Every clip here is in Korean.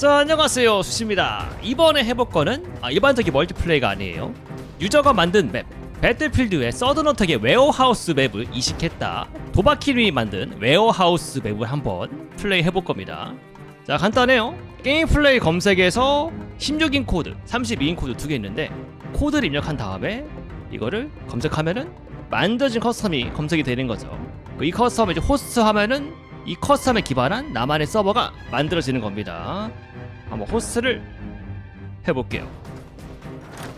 자 안녕하세요. 수시입니다. 이번에 해볼 거는 아, 일반적인 멀티플레이가 아니에요. 유저가 만든 맵 배틀필드의 서든어택의 웨어하우스 맵을 이식했다. 도바키님이 만든 웨어하우스 맵을 한번 플레이 해볼 겁니다. 자 간단해요. 게임 플레이 검색에서 16인 코드 32인 코드 두 개 있는데 코드를 입력한 다음에 이거를 검색하면은 만들어진 커스텀이 검색이 되는 거죠. 이 커스텀을 이제 호스트 하면은 이 커스텀에 기반한 나만의 서버가 만들어지는 겁니다. 한번 호스트를 해볼게요.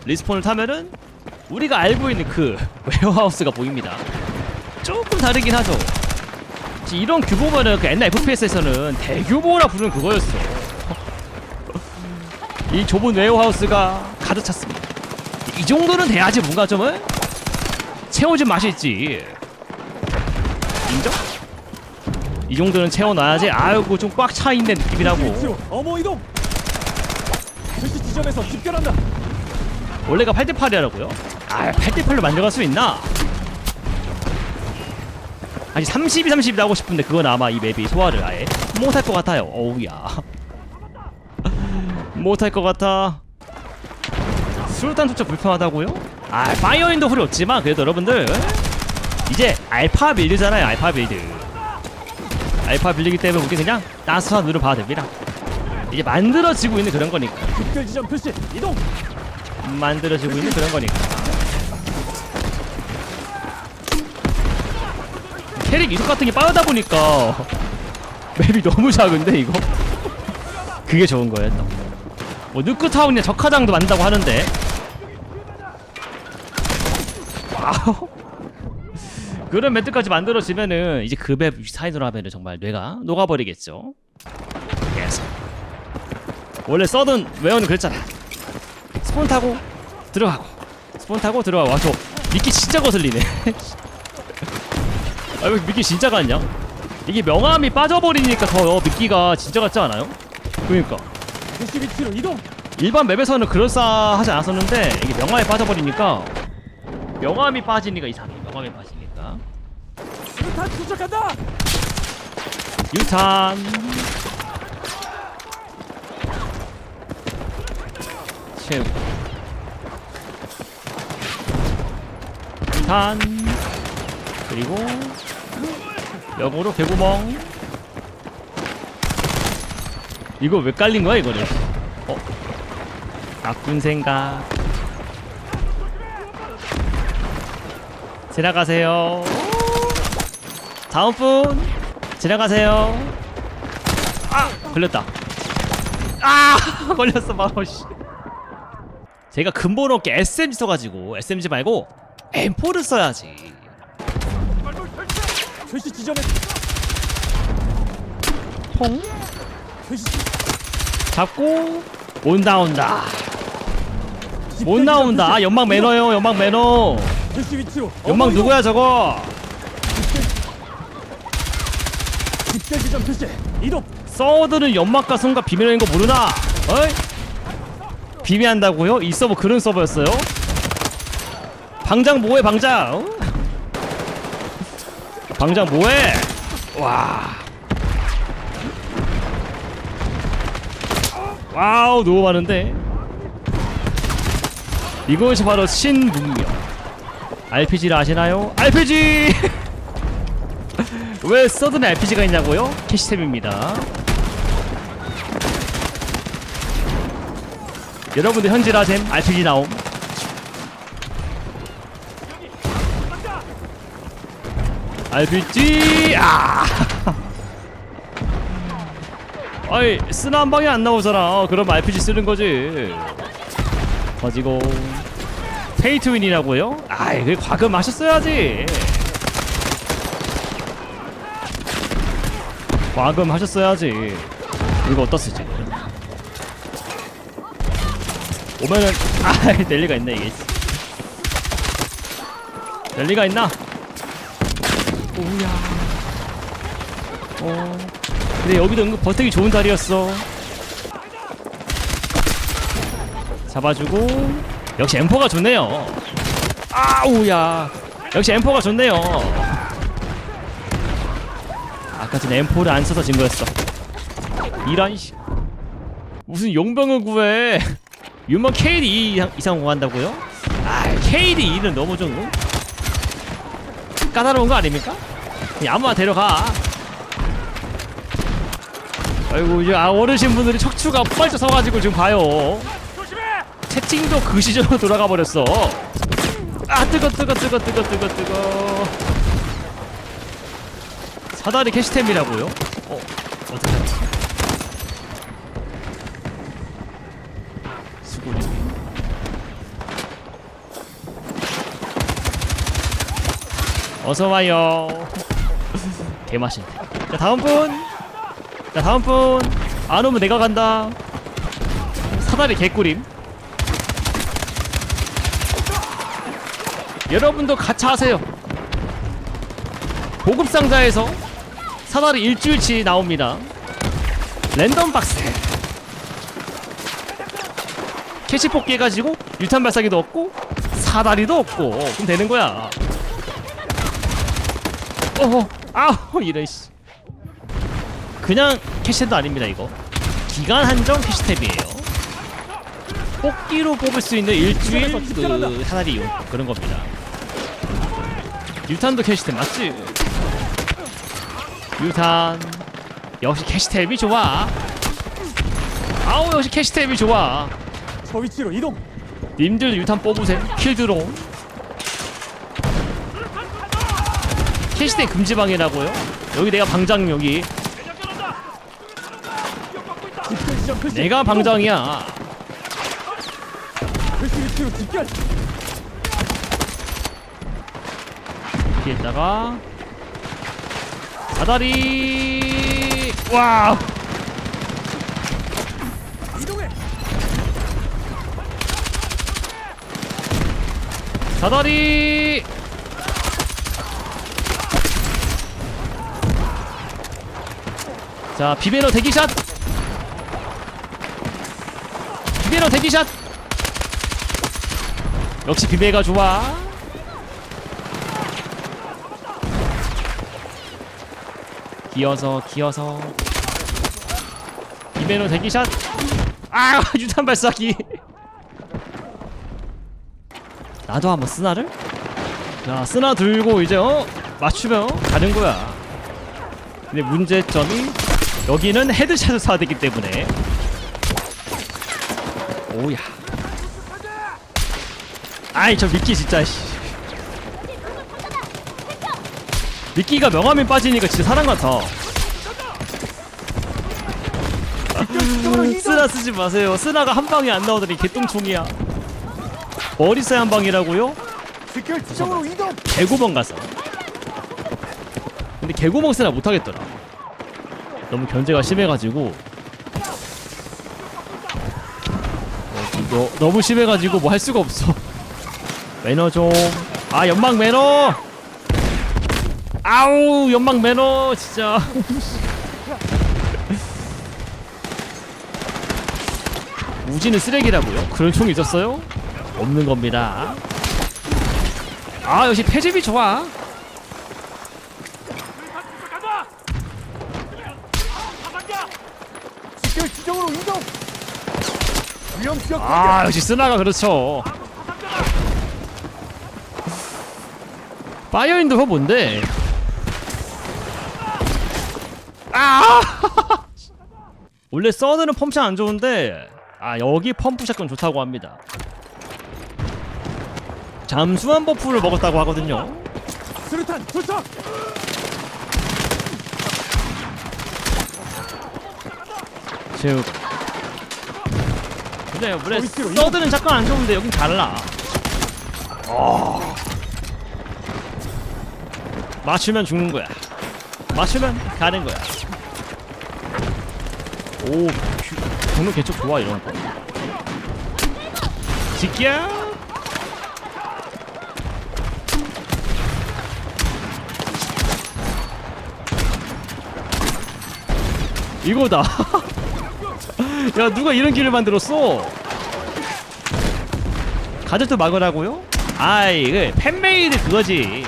리스폰을 타면은 우리가 알고 있는 그 웨어하우스가 보입니다. 조금 다르긴 하죠. 이런 규모면은 그 옛날 FPS에서는 대규모라 부르는 그거였어. 이 좁은 웨어하우스가 가득 찼습니다. 이 정도는 돼야지 뭔가 좀 어? 채워진 맛이 있지. 인정? 이 정도는 채워놔야지 아이고 좀 꽉 차 있는 느낌이라고 어머 이동. 표시 지점에서 집결한다. 원래가 8대8이라고요? 아 8대8로 만들어갈 수 있나? 아니 32, 30 나오고 싶은데 그건 아마 이 맵이 소화를 아예 못할 것 같아요 어우야 못할 것 같아 투척 불편하다고요? 아 파이어인도 훌이 없지만 그래도 여러분들 이제 알파 빌드잖아요 알파 빌드 알파 빌드기 때문에 우리 그냥 따스한 눈을 봐도 됩니다 이제 만들어지고 있는 그런 거니까. 집결 지점 표시 이동. 만들어지고 있는 그런 거니까. 캐릭 이속 같은 게 빠르다 보니까 맵이 너무 작은데 이거? 그게 좋은 거예요 또. 뭐 누크타운이나 적화장도 만든다고 하는데. 와우. 그런 맵들까지 만들어지면은 이제 그 맵 사이드로 하면은 정말 뇌가 녹아버리겠죠 원래 써든 웨어는 그랬잖아. 스폰 타고 들어가고 스폰 타고 들어가고. 와저 미끼 진짜 거슬리네. 아 왜 미끼 진짜 같냐? 이게 명암이 빠져버리니까 더 미끼가 진짜 같지 않아요? 이동. 일반 맵에서는 그럴싸하지 않았었는데 이게 명암이 빠져버리니까 명암이 빠지니까 이상해. 명암이 빠지니까. 수류탄 도착한다. 유탄 채우고 유탄 그리고 역으로 개구멍. 이거 왜 깔린 거야 이거를? 어? 나쁜 생각. 지나가세요. 다음 분 지나가세요. 아 걸렸다. 아 걸렸어 바로 씨. 제가 근본 없게 SMG 써가지고 SMG 말고 M4를 써야지. 표시 지점에 퐁 표시 잡고 온다 온다. 못 나온다. 표시. 연막 매너요 연막 매너. 표시 위치로 연막 어머 이동. 누구야 저거? 집결 지점 표시 이동. 서드는 연막과 손과 비밀인 거 모르나? 어이? 비밀한다고요? 이 서버 그런 서버였어요? 방장 뭐해 방장? 어? 방장 뭐해? 와. 와우 너무 많은데. 이것이 바로 신문명. RPG를 아시나요? RPG! 왜 서든에 RPG가 있냐고요? 캐시템입니다. 여러분들 현질하셈 RPG 나옴. RPG 아. 아이 쓰나 한 방에 안 나오잖아. 어, 그럼 RPG 쓰는 거지. 가지고 페이트 윈이라고요? 아이 그 과금하셨어야지. 과금 하셨어야지. 이거 어디다 쓰지? 오면은 아 될 리가 있네 이게. 될 리가 있나? 오야. 어. 근데 여기도 은근 버티기 좋은 자리였어. 잡아주고 역시 엠포가 좋네요. 아우야. 역시 엠포가 좋네요. 아까 전에 M4를 안 써서 진 거였어. 이런 씨. 무슨 용병을 구해 유머 KD 이상, 이상 구한다고요? 아 KD 2는 너무 좀 어? 까다로운 거 아닙니까? 그냥 아무나 데려가 아이고 이제 아 어르신 분들이 척추가 빨쳐 서가지고 지금 봐요 채팅도 그 시절로 돌아가 버렸어 아 뜨거 뜨거 뜨거 뜨거 뜨거 뜨거 사다리 캐시템이라고요? 어 어떻게 알았지? 수고리 어서 와요. 개맛있네. 자 다음 분 자 다음 분 안 오면 내가 간다. 사다리 개꿀임. 여러분도 같이 하세요. 보급 상자에서 사다리 일주일치 나옵니다. 랜덤 박스. 캐시 뽑기 해가지고 유탄 발사기도 없고 사다리도 없고. 그럼 되는 거야 어허. 아우 이래 씨. 그냥 캐시도 아닙니다 이거. 기간 한정 캐시탭이에요. 뽑기로 뽑을 수 있는 일주일 어, 그 하나리 이용. 그런 겁니다. 유탄도 캐시탭 맞지? 유탄. 역시 캐시탭이 좋아. 아우 역시 캐시탭이 좋아. 저 위치로 이동. 님들 유탄 뽑으세요 킬 들어 7시대 금지방이라고요? 여기 내가 방장 여기. 내가 방장이야. 여기에다가. 사다리. 와! 사다리. 자 비베너 대기샷. 비베너 대기샷. 역시 비베가 좋아. 기어서 기어서. 비베너 대기샷. 아 유탄 발사기. 나도 한번 쓰나를? 자 쓰나 들고 이제 어? 맞추면 가는 거야. 근데 문제점이 여기는 헤드샷을 쏴야 되기 때문에. 오야. 아이 저 미끼 진짜 씨. 미끼가 명함이 빠지니까 진짜 사람 같아. 쓰나 쓰지 마세요. 쓰나가 한 방에 안 나오더니 개똥총이야. 머리싸 한 방이라고요? 개구멍 가서. 근데 개구멍 쓰나 못하겠더라 너무 견제가 심해가지고. 어, 너, 너무 심해가지고 뭐 할 수가 없어. 매너 좀아 연막 매너! 아우 연막 매너 진짜. 우지는 쓰레기라고요? 그런 총이 있었어요? 없는 겁니다. 아 역시 패집이 좋아 집결 지점으로 이동. 위험 지역 아 역시 쓰나가 그렇죠. 파이어인드 호 뭔데? 아! 원래 서드는 펌샷 안 좋은데 아 여기 펌프샷 건 좋다고 합니다. 잠수한 버프를 먹었다고 하거든요. 수류탄 투척. 제우고. 근데 원래 서드는 잠깐 안 좋은데 여긴 달라. 어. 맞추면 죽는 거야. 맞추면 가는 거야. 오 큐- 정말 개척 좋아 이런 거. 지키야! 이거다 야 누가 이런 길을 만들었어 가족도 막으라고요? 아이 그 팬메이드 그거지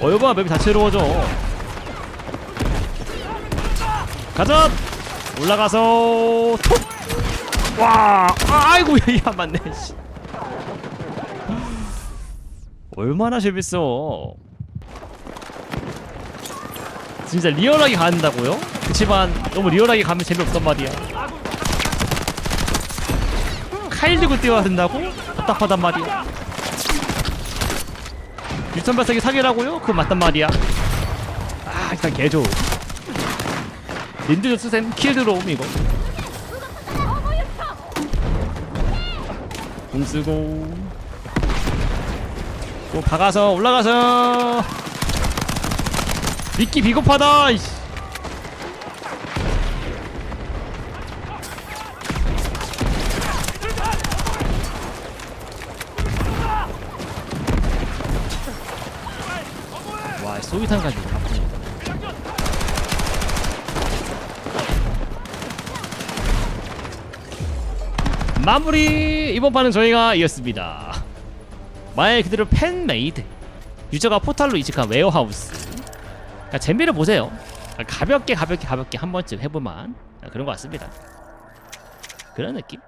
어 여봐 맵이 다채로워져 가자 올라가서 톡! 와 아, 아이고 야 맞네 씨. 얼마나 재밌어 진짜 리얼하게 간다고요? 그치만 너무 리얼하게 가면 재미없단 말이야. 칼 들고 뛰어야 된다고? 답답하단 말이야. 유턴 발사기 사기라고요? 그건 맞단 말이야. 아 일단 개좋 린드 조스샘 킬 들어옴 이거. 공 쓰고. 또 박아서 올라가서 미끼 비겁하다 이씨. 와 소위탄까지 바쁘네. 마무리 이번 판은 저희가 이겼습니다. 말 그대로 팬메이드. 유저가 포탈로 이직한 웨어하우스 그러니까 재미를 보세요. 가볍게 가볍게 가볍게 한 번쯤 해볼만. 그런 것 같습니다. 그런 느낌